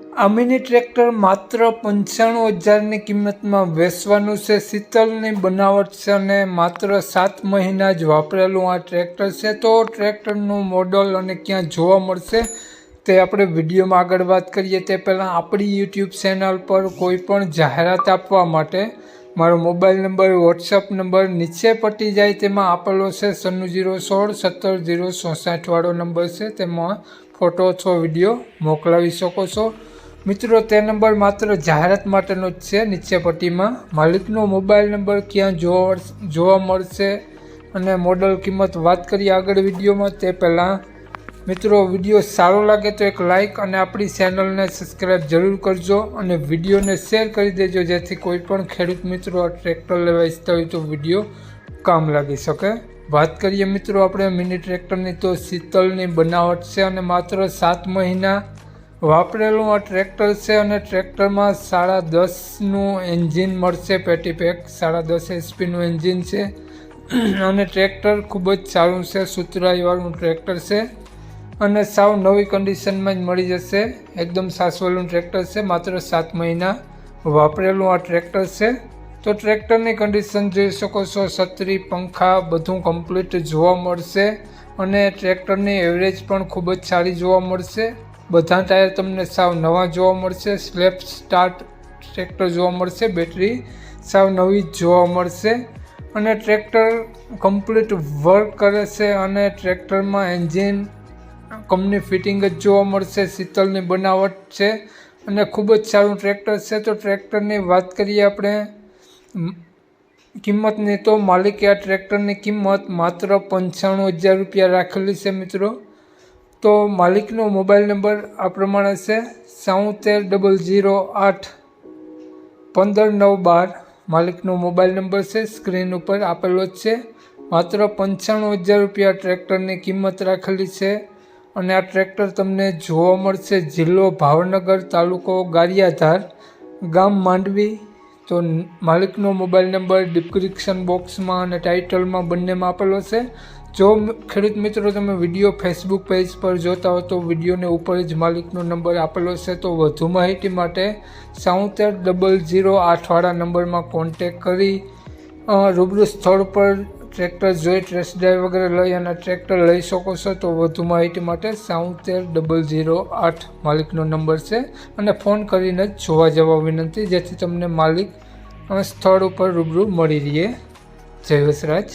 આ ટ્રેક્ટર માત્ર પંચાણું હજારની કિંમતમાં વેચવાનું છે. શીતલની બનાવટ છે અને માત્ર સાત મહિના જ વાપરેલું આ ટ્રેક્ટર છે. તો ટ્રેક્ટરનું મોડલ અને ક્યાં જોવા મળશે તે આપણે વિડીયોમાં આગળ વાત કરીએ. તે પહેલાં આપણી યુટ્યુબ ચેનલ પર કોઈ પણ જાહેરાત આપવા માટે મારો મોબાઈલ નંબર વોટ્સઅપ નંબર નીચે પટી જાય તેમાં આપેલો છે સન્નું જીરો સોળ સત્તર જીરો ચોસાઠવાળો નંબર છે. તેમાં ફોટો અથવા વીડિયો મોકલાવી શકો છો. મિત્રો, તે નંબર માત્ર જાહેરાત માટેનો જ છે. નીચે પટ્ટીમાં માલિકનો મોબાઈલ નંબર ક્યાં જોવા જોવા મળશે અને મોડલ કિંમત વાત કરીએ આગળ વિડીયોમાં. તે પહેલાં મિત્રો, વીડિયો સારો લાગે તો એક લાઇક અને આપણી ચેનલને સબસ્ક્રાઈબ જરૂર કરજો અને વિડીયોને શેર કરી દેજો જેથી કોઈ પણ ખેડૂત મિત્રો આ ટ્રેક્ટર લેવા ઈચ્છતા હોય તો વીડિયો કામ લાગી શકે. વાત કરીએ મિત્રો, આપણે મિની ટ્રેક્ટરની તો શીતલની બનાવટ છે અને માત્ર સાત મહિના વાપરેલું આ ટ્રેક્ટર છે અને ટ્રેક્ટરમાં સાડા દસનું એન્જિન મળશે પેટી પેક સાડા દસ એચપીનું એન્જિન છે. અને ટ્રેક્ટર ખૂબ જ સારું છે સુતરાઈવાળું ટ્રેક્ટર છે. અને સાવ નવી કન્ડિશનમાં જ મળી જશે. એકદમ સાસવેલું ટ્રેક્ટર છે, માત્ર સાત મહિના વાપરેલું આ ટ્રેક્ટર છે. તો ટ્રેક્ટરની કન્ડિશન જોઈ શકો છો, છત્રી, પંખા બધું કમ્પ્લીટ જોવા મળશે અને ટ્રેક્ટરની એવરેજ પણ ખૂબ જ સારી જોવા મળશે. બધા ટાયર તમને સાવ નવા જોવા મળશે સ્લેપ સ્ટાર્ટ ટ્રેક્ટર જોવા મળશે બેટરી સાવ નવી જ જોવા મળશે. અને ટ્રેક્ટર કમ્પ્લીટ વર્ક કરે છે અને ટ્રેક્ટરમાં એન્જિન કંપની ફિટિંગ જ જોવા મળશે, શીતલની બનાવટ છે અને ખૂબ જ સારું ટ્રેક્ટર છે. તો ટ્રેક્ટરની વાત કરીએ આપણે કિંમતની તો માલિકે આ ટ્રેક્ટરની કિંમત માત્ર પંચાણું હજાર રૂપિયા રાખેલી છે મિત્રો. તો માલિકનો મોબાઈલ નંબર આ પ્રમાણે છે, સાઉતેર ડબલ ઝીરો આઠ પંદર નવ બાર. માલિકનો મોબાઈલ નંબર છે, સ્ક્રીન ઉપર આપેલો જ છે. માત્ર પંચાણું હજાર રૂપિયા ટ્રેક્ટરની કિંમત રાખેલી છે. અને આ ટ્રેક્ટર તમને જોવા મળશે જિલ્લો ભાવનગર તાલુકો ગારિયાધાર, ગામ માંડવી. તો માલિકનો મોબાઈલ નંબર ડિસ્ક્રિપ્શન બોક્સમાં અને ટાઇટલમાં બંનેમાં આપેલો છે. જો ખેડૂત મિત્રો તમે વીડિયો ફેસબુક પેજ પર જોતા હો તો વિડીયોને ઉપર જ માલિકનો નંબર આપેલો છે. તો વધુ માહિતી માટે સાઉતેર ડબલ ઝીરો આઠવાળા નંબરમાં કોન્ટેક કરી રૂબરૂ સ્થળ પર ટ્રેક્ટર જોઈ ટેસ્ટ ડ્રાઈવ વગેરે લઈ અને ટ્રેક્ટર લઈ શકો છો તો વધુ માહિતી માટે સાઉતેર ડબલ ઝીરો આઠ માલિકનો નંબર છે અને ફોન કરીને જ જોવા જવા વિનંતી, જેથી તમને માલિક સ્થળ ઉપર રૂબરૂ મળી રહીએ. જય વસરાજ.